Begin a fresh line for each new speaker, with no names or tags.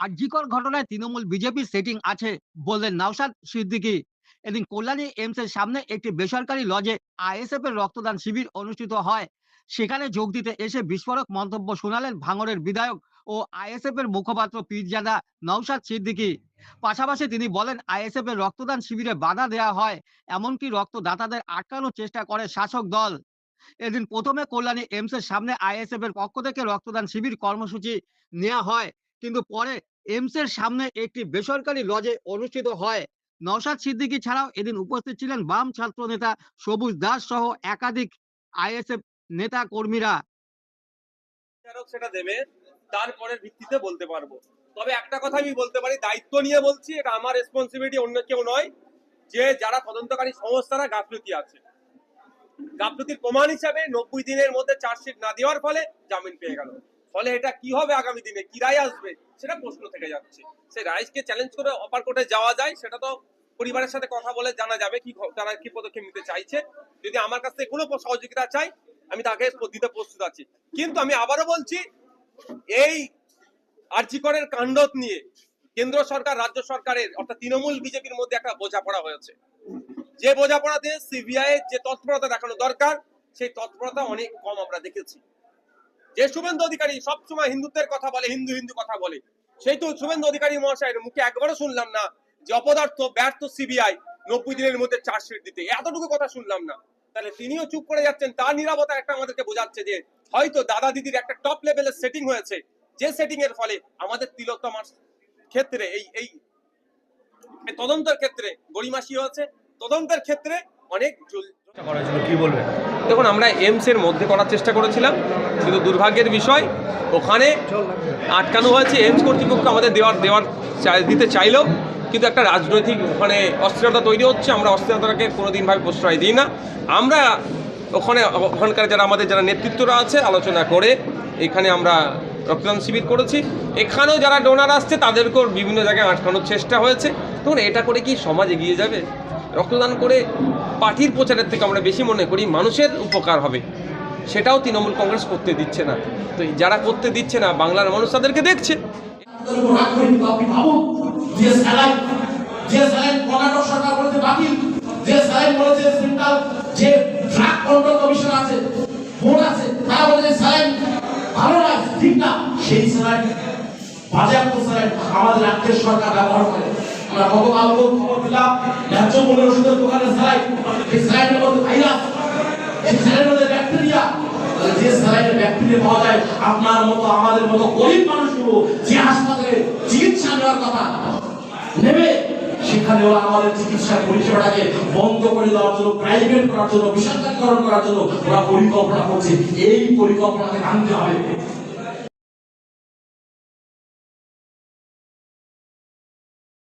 আরজিকর ঘটনায় তৃণমূল বিজেপির সেটিং আছে বললেন নওশাদ সিদ্দিকী। এদিন কল্যাণী এইমস এর সামনে একটি বেসরকারি লজে আইএসএফ এর রক্তদান শিবির অনুষ্ঠিত হয়। সেখানে যোগ দিতে এসে বিস্ফোরক মন্তব্য শোনালেন ভাঙড়ের বিধায়ক ও আইএসএফ এর মুখপাত্র পীরজাদা নওশাদ সিদ্দিকী। পাশাপাশি তিনি বলেন, আইএসএফ এর রক্তদান শিবিরে বাধা দেওয়া হয়, এমনকি রক্তদাতাদের আটকানোর চেষ্টা করে শাসক দল। এদিন প্রথমে কল্যাণী এইমস এর সামনে আইএসএফ এর পক্ষ থেকে রক্তদান শিবির কর্মসূচি নেওয়া হয়। কিন্তু পরে এইমস এর সামনে একটি বেসরকারি লজে অনুষ্ঠিত হয়। নওশাদ সিদ্দিকী ছাড়াও এদিন উপস্থিত ছিলেন বাম ছাত্র নেতা সবুজ দাস সহ একাধিক আইএসএফ নেতা কর্মীরা
সেটা দেবে, তারপরের ভিত্তিতে বলতে পারব। তবে একটা কথা আমি বলতে পারি, দায়িত্ব নিয়ে বলছি, এটা আমার রেসপন্সিবিলিটি অন্য কেউ নয়, যে যারা তদন্তকারী সংস্থারা গাফলতি আছে। গাফলতির প্রমাণ হিসাবে নব্বই দিনের মধ্যে চার্জশিট না দেওয়ার ফলে জামিন পেয়ে গেল। ফলে এটা কি হবে আগামী দিনে? কি রায় আসবে? সেটা প্রশ্ন থেকে যাচ্ছে। সেই রায়কে চ্যালেঞ্জ করে অপার কোর্টে যাওয়া যায়, সেটা তো পরিবারের সাথে কথা বলে জানা যাবে কি তারা কি পদক্ষেপ নিতে চাইছে। যদি আমার কাছ থেকে কোনো সহযোগিতা চাই, আমি তাকে দিতে প্রস্তুত আছি। কিন্তু আমি আবারও বলছি, এই আর্জিকরের কাণ্ড নিয়ে কেন্দ্র সরকার, রাজ্য সরকারের, অর্থাৎ তৃণমূল বিজেপির মধ্যে একটা বোঝাপড়া হয়েছে। যে বোঝাপড়াতে সিবিআই যে তৎপরতা দেখানো দরকার, সেই তৎপরতা অনেক কম আমরা দেখেছি। যে শুভেন্দু অধিকারী সবসময় হিন্দুত্বের কথা বলে, হিন্দু হিন্দু কথা বলে, সেই তো শুভেন্দু অধিকারী মহাশয়ের মুখে একবারও শুনলাম না যে অপদার্থ, ব্যর্থ সিবিআই নব্বই দিনের মধ্যে চার্জশিট দিতে। এতটুকু কথা শুনলাম না। তাহলে তিনিও চুপ করে যাচ্ছেন, তার নিরাপত্তা একটা আমাদেরকে বোঝাচ্ছে যে হয়তো দাদা দিদির একটা টপ লেভেলের সেটিং হয়েছে। যে সেটিং এর ফলে আমাদের তিলোত্তমার ক্ষেত্রে এই এই তদন্তের ক্ষেত্রে গরিমাসি হয়েছে। তদন্তের ক্ষেত্রে অনেক
কি বলবেন?
দেখুন, আমরা এমসের মধ্যে করার চেষ্টা করেছিলাম, কিন্তু দুর্ভাগ্যের বিষয়, ওখানে আটকানো হয়েছে এমস কর্তৃপক্ষ, আমাদের দেওয়ার দেওয়ার দিতে চাইলেও কিন্তু একটা রাজনৈতিক ওখানে অস্থিরতা তৈরি হচ্ছে, আমরা অস্থিরতাকে কোনোদিনভাবে প্রশ্রয় দিই না। আমরা ওখানে ওখানকার যারা, আমাদের যারা নেতৃত্বরা আছে, আলোচনা করে এখানে আমরা রক্তদান শিবির করেছি। এখানেও যারা ডোনার আসছে, তাদেরকেও বিভিন্ন জায়গায় আটকানোর চেষ্টা হয়েছে। তখন এটা করে কি সমাজ এগিয়ে যাবে? রক্তদান করে পার্টির প্রচারের থেকে আমরা বেশি মনে করি মানুষের উপকার হবে। সেটাও তৃণমূল কংগ্রেস করতে দিচ্ছে না। তো যারা করতে দিচ্ছে না, বাংলার মানুষ তাদেরকে দেখছে।
সেই বাজেয়াপ্ত স্যালাইন আমাদের রাজ্যের সরকার ব্যবহার করে। আমরা গতকাল খবর পেলাম? ন্যায্য মূল্যের ওষুধের দোকানে স্যালাইন। এই স্যালাইনের মধ্যে ভাইরাস। এই স্যালাইনের মধ্যে ব্যাকটেরিয়া। যে স্যালাইনের ব্যাকটেরিয়া পাওয়া যায়, আপনার মতো, আমাদের মতো গরিব মানুষগুলো যে হাসপাতালে চিকিৎসা নেওয়ার কথা নেবে, সেখানে ওরা আমাদের চিকিৎসা পরিষেবাটাকে বন্ধ করে দেওয়ার জন্য প্রাইভেট করার জন্য, বেসরকারীকরণ করার জন্য ওরা পরিকল্পনা করছে। এই পরিকল্পনাকে ভাঙতে হবে।